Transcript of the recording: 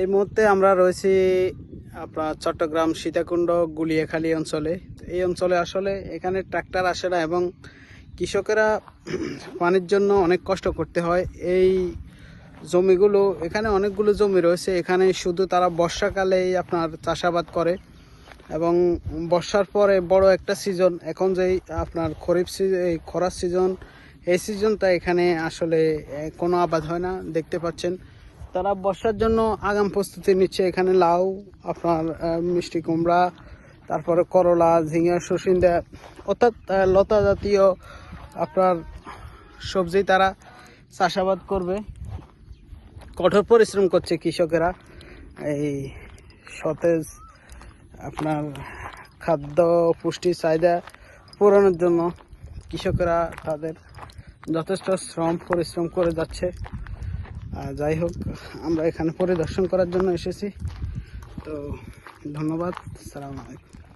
এই মুহূর্তে আমরা রয়েছি আপনার চট্টগ্রাম সীতাকুণ্ড গুলিয়াখালী অঞ্চলে। এই অঞ্চলে আসলে এখানে ট্রাক্টর আসে না এবং কৃষকেরা পানির জন্য অনেক কষ্ট করতে হয়। এই জমিগুলো, এখানে অনেকগুলো জমি রয়েছে। এখানে শুধু তারা বর্ষাকালেই আপনার চাষাবাদ করে এবং বর্ষার পরে বড় একটা সিজন এখন যেই আপনার খরিফ সিজন এই খরার সিজন এই সিজনটা এখানে আসলে কোনো আবাদ হয় না। দেখতে পাচ্ছেন। তারা বর্ষার জন্য আগাম প্রস্তুতি নিচ্ছে। এখানে লাউ, আপনার মিষ্টি কুমড়া, তারপরে করলা, ঝিঙা, সুসিন্দা, অর্থাৎ লতা জাতীয়, আপনার সবজি তারা চাষাবাদ করবে। কঠোর পরিশ্রম করছে কৃষকেরা। এই সতেজ, আপনার খাদ্য পুষ্টি চাহিদা পূরণের জন্য কৃষকেরা তাদের যথেষ্ট শ্রম, পরিশ্রম করে যাচ্ছে। যাই হোক আমরা এখানে পরিদর্শন করার জন্য এসেছি। তো ধন্যবাদ সালাম আলাইকুম।